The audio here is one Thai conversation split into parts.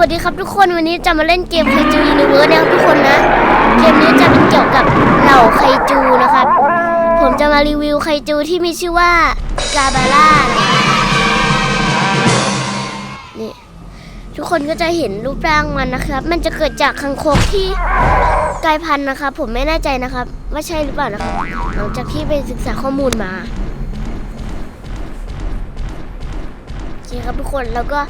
วัสดีครับทุกคนวันนี้จะมาเล่นเกมไคจูยูนิเวิร์สนะครับทุกคนนะ เกมนี้จะเป็นเกี่ยวกับเหล่าไคจูนะครับ ผมจะมารีวิวไคจูที่มีชื่อว่ากาบาร่านี่ทุกคนก็จะเห็นรูปร่างมันนะครับ มันจะเกิดจากคังคกที่กลายพันธุ์นะครับ ผมไม่แน่ใจนะครับ ว่าใช่หรือเปล่านะครับหลังจากที่ไปศึกษาข้อมูลมาโอเคครับทุกคนแล้วก็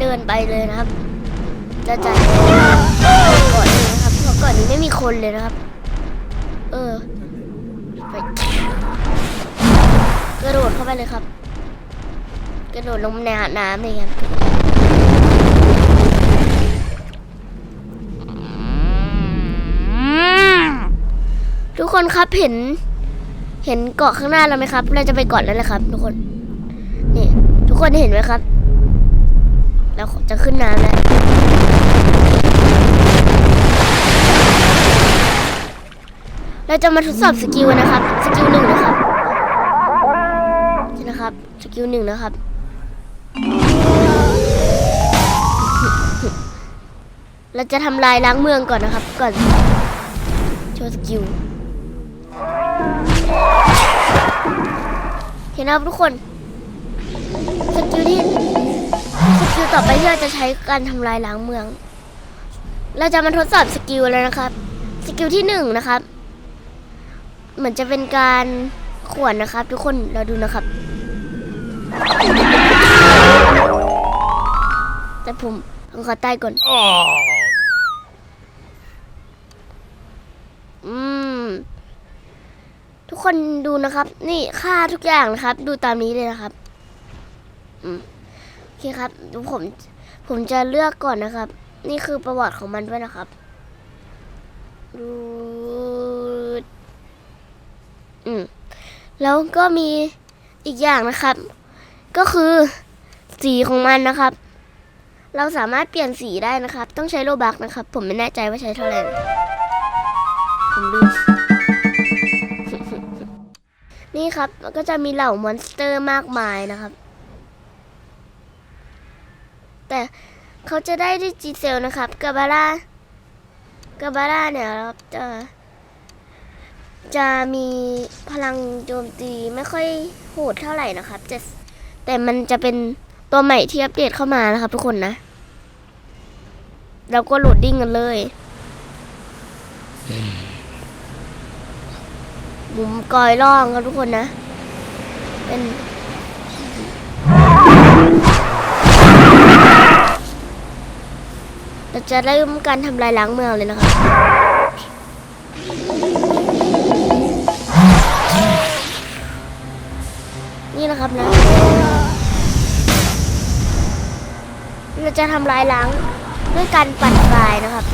เดินไปเลยนะครับ จะจัดก่อนเลยนะครับเพราะก่อนนี้ไม่มีคนเลยนะครับ เออไปกระโดดเข้าไปเลยครับ กระโดดลงในน้ำเลยครับทุกคนครับเห็น เห็นเกาะข้างหน้าเราไหมครับ เราจะไปเกาะแล้วแหละครับ ทุกคน นี่ ทุกคนเห็นไหมครับ เราจะขึ้นน้ำแล้ว เราจะมาทดสอบสกิลนะครับ สกิลหนึ่งนะครับนี่นะครับ สกิลหนึ่งนะครับ เราจะทำลายล้างเมืองก่อนนะครับ ก่อนโชว์สกิลเห็นนะครับทุกคน สกิลที่สกิลต่อไปที่เราจะใช้การทำลายล้างเมือง เราจะมาทดสอบสกิลแล้วนะครับ สกิลที่หนึ่งนะครับ เหมือนจะเป็นการขวนนะครับ ทุกคนเราดูนะครับ แต่ผมผมขอใต้ก่อนอืมทุกคนดูนะครับ นี่ค่าทุกอย่างนะครับ ดูตามนี้เลยนะครับอืมโอเคครับดี๋ยวผม ผมจะเลือกก่อนนะครับ นี่คือประวัติของมันด้วยนะครับ ดู อืมแล้วก็มีอีกอย่างนะครับ ก็คือสีของมันนะครับ เราสามารถเปลี่ยนสีได้นะครับ ต้องใช้โลบักนะครับ ผมไม่แน่ใจว่าใช้เท่าไหร่ผมลืมนี่ครับก็จะมีเหล่ามอนสเตอร์มากมายนะครับ แต่เขาจะได้ที่จีเซลนะครับกาบาร่ากาบาร่าเนี่ยครับจะ จะมีพลังโจมตีไม่ค่อยโหดเท่าไหร่นะครับแต่แต่มันจะเป็นตัวใหม่ที่อัปเดตเข้ามานะครับทุกคนนะ เราก็โหลดดิ้งกันเลยหมุมกอยล่องครับทุกคนนะ เป็นเราจะเริ่มการทำลายล้างเมืองเลยนะครับ จะทำลายล้าง ด้วยการปั่นไฟนะครับ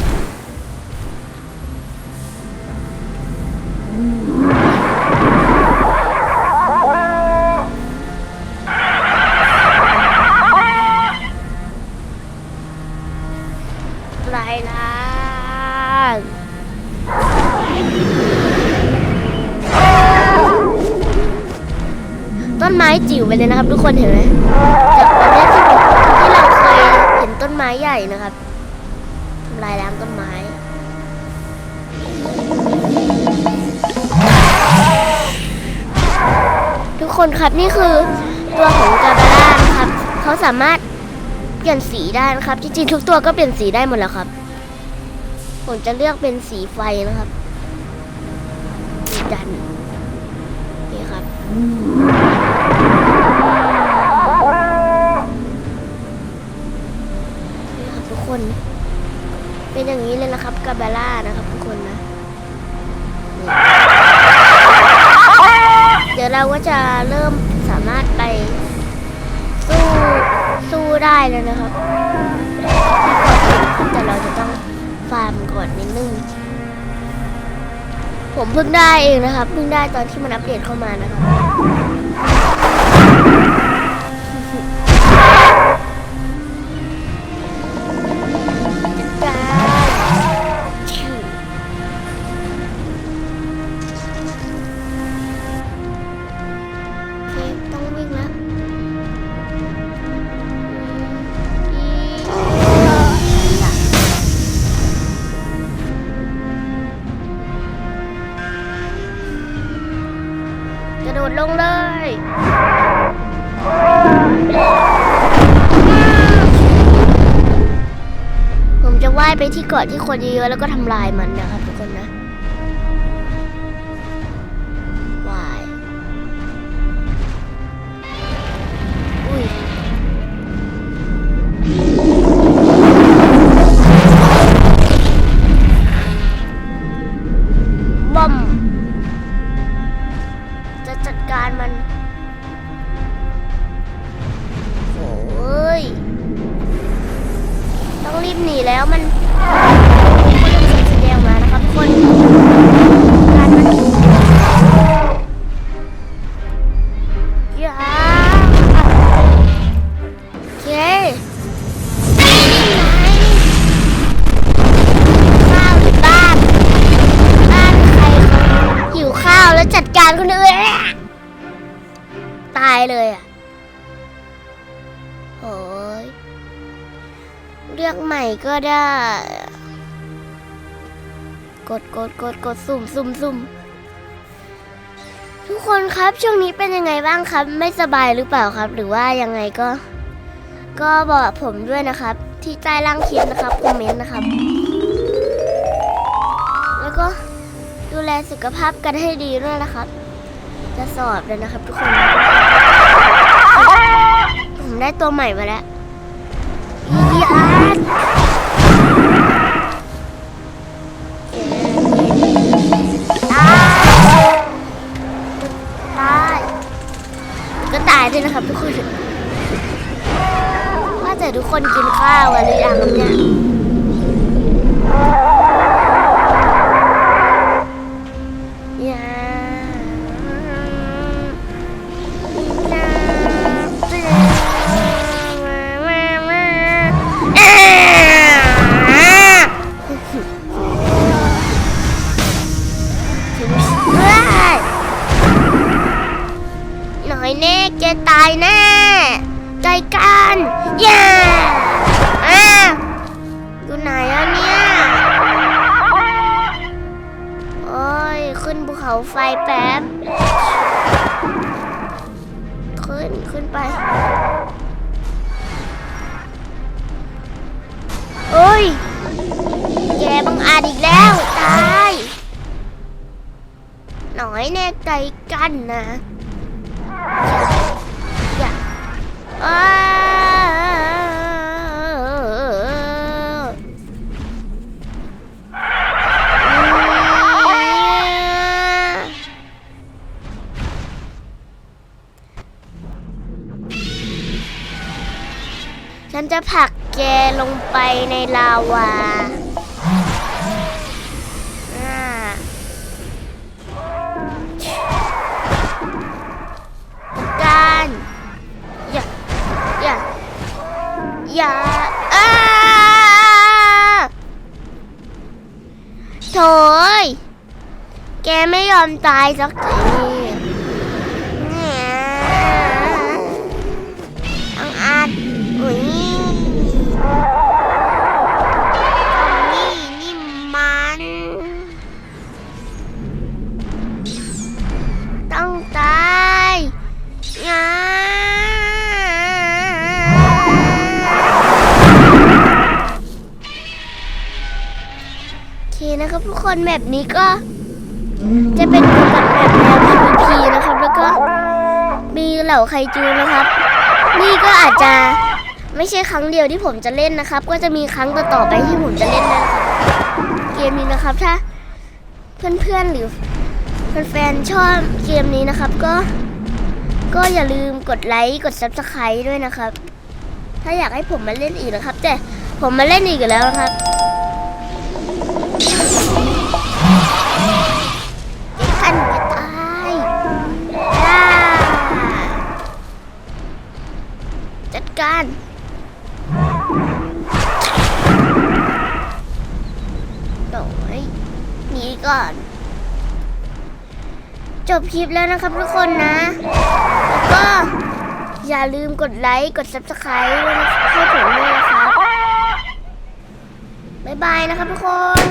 ลายล้างต้นไม้จิ๋วไปเลยนะครับ ทุกคนเห็นไหมจากตอนแร คนครับนี่คือตัวของกาบาร่านะครับเขาสามารถเปลี่ยนสีได้นะครับจริงๆทุกตัวก็เปลี่ยนสีได้หมดแล้วครับ ผมจะเลือกเป็นสีไฟนะครับสีดันนี่ครับนี่ครับทุกคน เป็นอย่างนี้เลยนะครับกาบาร่านะครับ เดี๋ยวเราก็จะเริ่มสามารถไปสู้สู้ได้แล้วนะครับแต่เราจะต้องฟาร์มก่อนนิดนึงผมเพิ่งได้เองนะครับ เพิ่งได้ตอนที่มันอัปเดตเข้ามานะครับ กาะที่คนเยอะๆแล้วก็ทำลายมันนะครับทุกคนนะวายอุ้ยบอมจะจัดการมันโอ้ยต้องรีบหนีแล้วมัน เลยอะโอ้ยเลือกใหม่ก็ได้ กดกดกดกดสุ่มสุ่มสุ่มทุกคนครับช่วงนี้เป็นยังไงบ้างครับ ไม่สบายหรือเปล่าครับ หรือว่ายังไงก็ ก็บอกผมด้วยนะครับ ที่ใต้ล่างคลิปนะครับคอมเมนต์นะครับ แล้วก็ดูแลสุขภาพกันให้ดีด้วยนะครับ จะสอบเลยนะครับทุกคน ผมได้ตัวใหม่มาแล้วอีอาร์ตายก็ตายด้วยนะครับทุกคนว่าแต่ทุกคนกินข้าวกันหรือยังครับเนี่ยอย่ เขาไฟแป๊บ ขึ้น ขึ้นไป โอ้ย แกบังอาจอีกแล้ว ตาย หน่อยแน่ใจกันนะ อย่าอ้า ฉันจะผลักแกลงไปในลาวาอ่าการอย่าอย่าอย่าอ้าโถยแกไม่ยอมตายสักที คนแบบนี้ก็จะเป็นเกี่ยวกับแบบแนว PVP นะครับ แล้วก็มีเหล่าไคจูนะครับ นี่ก็อาจจะไม่ใช่ครั้งเดียวที่ผมจะเล่นนะครับ ก็จะมีครั้งต่อๆไปที่ผมจะเล่นนะครับเกมนี้นะครับถ้าเพื่อนๆหรือแฟนๆชอบเกมนี้นะครับ ก็ก็อย่าลืมกดไลค์กด subscribe ด้วยนะครับ ถ้าอยากให้ผมมาเล่นอีกนะครับ แต่ผมมาเล่นอีกแล้วนะครับ การโอยหนีก่อน จบคลิปแล้วนะครับทุกคนนะ แล้วก็อย่าลืมกดไลค์ กด subscribe ด้วยนะครับให้ผมด้วยนะครับ บ๊ายบายนะครับทุกคน